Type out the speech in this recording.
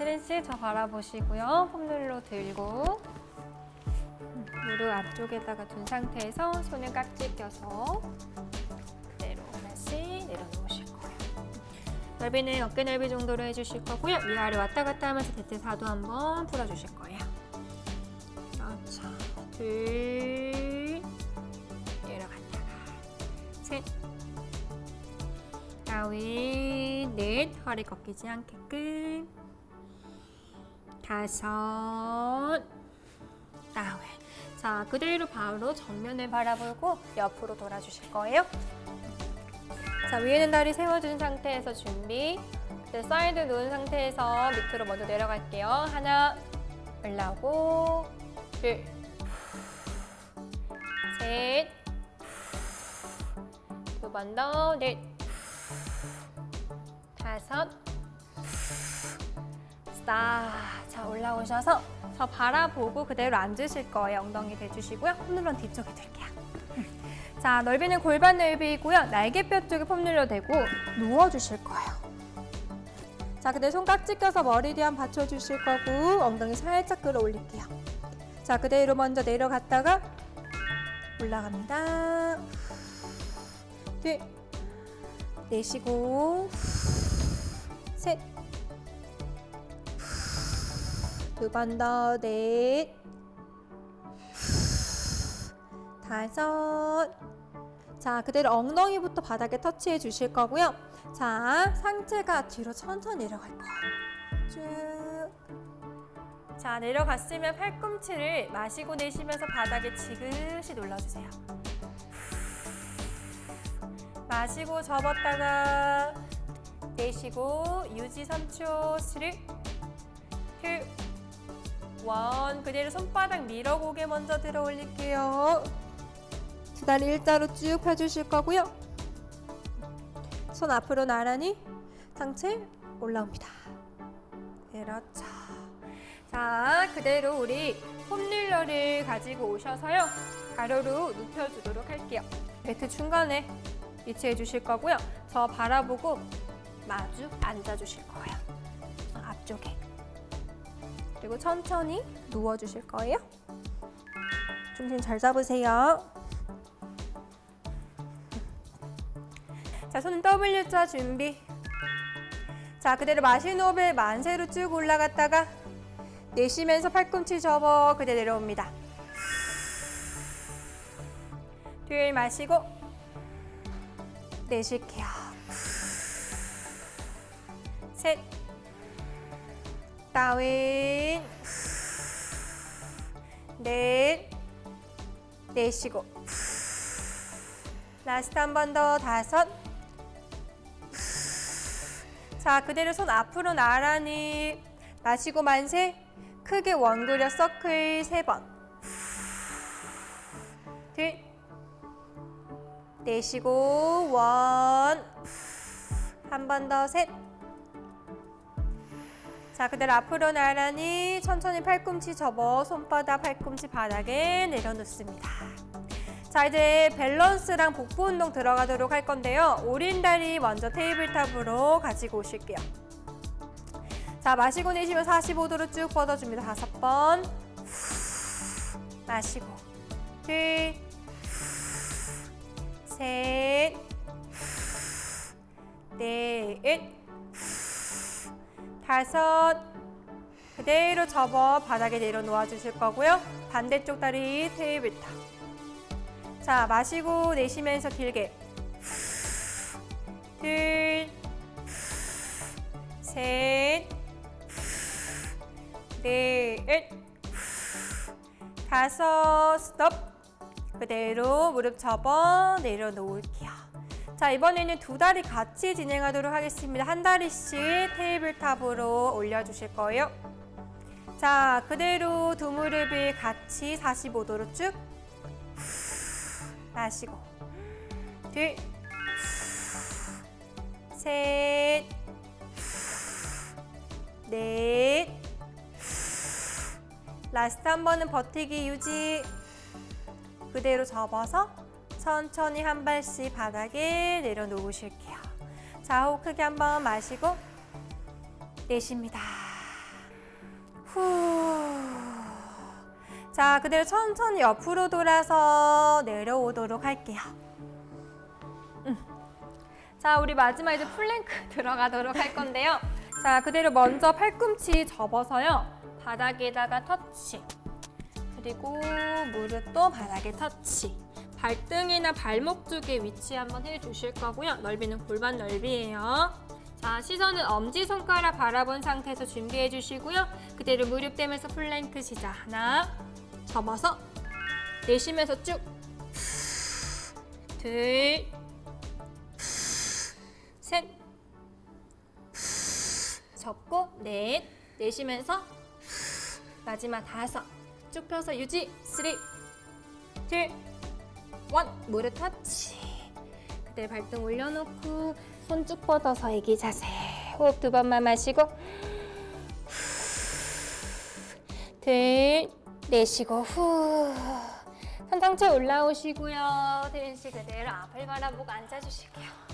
스트레치 저 바라보시고요. 폼롤러 들고 음, 무릎 앞쪽에다가 둔 상태에서 손을 깍지 껴서 그대로 하나씩 내려놓으실 거예요. 넓이는 어깨 넓이 정도로 해주실 거고요. 위아래 왔다 갔다 하면서 대퇴 사도 한번 풀어주실 거예요. 그렇죠. 둘 내려갔다가 셋 다윗 넷 허리 꺾이지 않게끔 다섯. 다윗 자 그대로 바로 정면을 바라보고 옆으로 돌아주실 거예요. 자 위에는 다리 세워준 상태에서 준비. 이제 사이드 놓은 상태에서 밑으로 먼저 내려갈게요. 하나 올라오고 둘 셋 두 번 더, 넷, 다섯, 스타. 자, 올라오셔서 저 바라보고 그대로 앉으실 거예요. 엉덩이 대주시고요. 폼롤러 뒤쪽에 들게요. 자, 넓이는 골반 넓이고요. 날개뼈 쪽에 폼롤러 대고 누워주실 거예요. 자, 그대로 손 깍지 껴서 머리 뒤 한 받쳐주실 거고 엉덩이 살짝 끌어올릴게요. 자, 그대로 먼저 내려갔다가 올라갑니다. 둘, 내쉬고 셋, 두 번 더, 넷, 다섯. 자, 그대로 엉덩이부터 바닥에 터치해 주실 거고요. 자, 상체가 뒤로 천천히 내려갈 거예요. 쭉. 자, 내려갔으면 팔꿈치를 마시고 내쉬면서 바닥에 지그시 눌러주세요. 마시고 접었다가 내쉬고 유지 3초 3, 2, 1 그대로 손바닥 밀어 고개 먼저 들어 올릴게요. 두 다리 일자로 쭉 펴주실 거고요. 손 앞으로 나란히 상체 올라옵니다. 그렇죠. 자 그대로 우리 폼릴러를 가지고 오셔서요. 가로로 눕혀주도록 할게요. 매트 중간에 위치해 주실 거고요. 저 바라보고 마주 앉아 주실 거예요. 앞쪽에 그리고 천천히 누워 주실 거예요. 중심 잘 잡으세요. 자 손은 W자 준비. 자 그대로 마시는 호흡에 만세로 쭉 올라갔다가 내쉬면서 팔꿈치 접어 그대로 내려옵니다. 둘 마시고 내쉴게요. 셋 다윈 넷 내쉬고. 라스트 한 번 더 다섯. 자 그대로 손 앞으로 나란히 마시고 만세. 크게 원그려 서클 세번. 둘 내쉬고 원. 한 번 더 셋 자, 그대로 앞으로 나란히 천천히 팔꿈치 접어 손바닥 팔꿈치 바닥에 내려놓습니다. 자, 이제 밸런스랑 복부 운동 들어가도록 할 건데요. 오른다리 먼저 테이블탑으로 가지고 오실게요. 자, 마시고 내쉬면 45도로 쭉 뻗어줍니다. 다섯 번. 마시고. 둘. 셋. 넷. 다섯 그대로 접어 바닥에 내려놓아 주실 거고요. 반대쪽 다리 테이블탑. 자, 마시고 내쉬면서 길게. 둘, 셋, 넷, 다섯, 스톱. 그대로 무릎 접어 내려놓을게요. 자, 이번에는 두 다리 같이 진행하도록 하겠습니다. 한 다리씩 테이블탑으로 올려주실 거예요. 자, 그대로 두 무릎을 같이 45도로 쭉. 마시고. 둘, 셋, 넷, 라스트 한 번은 버티기 유지. 그대로 접어서 천천히 한 발씩 바닥에 내려놓으실게요. 자, 호흡 크게 한번 마시고 내쉽니다. 후. 자, 그대로 천천히 옆으로 돌아서 내려오도록 할게요. 음. 자, 우리 마지막 이제 플랭크 들어가도록 할 건데요. 자, 그대로 먼저 팔꿈치 접어서요. 바닥에다가 터치. 그리고 무릎도 바닥에 터치. 발등이나 발목 쪽에 위치 한번 해주실 거고요. 넓이는 골반 넓이에요. 자, 시선은 엄지손가락 바라본 상태에서 준비해 주시고요. 그대로 무릎 대면서 플랭크 시작. 하나, 접어서 내쉬면서 쭉. 둘, 셋, 접고 넷, 내쉬면서 마지막 다섯. 쭉 펴서 유지. 쓰리, 둘, 원. 무릎 터치. 그대로 발등 올려놓고 손 쭉 뻗어서 애기 자세. 호흡 두 번만 마시고 둘 내쉬고 후. 산상체 올라오시고요. 태윤 씨 그대로 앞을 바라보고 앉아주실게요. 후.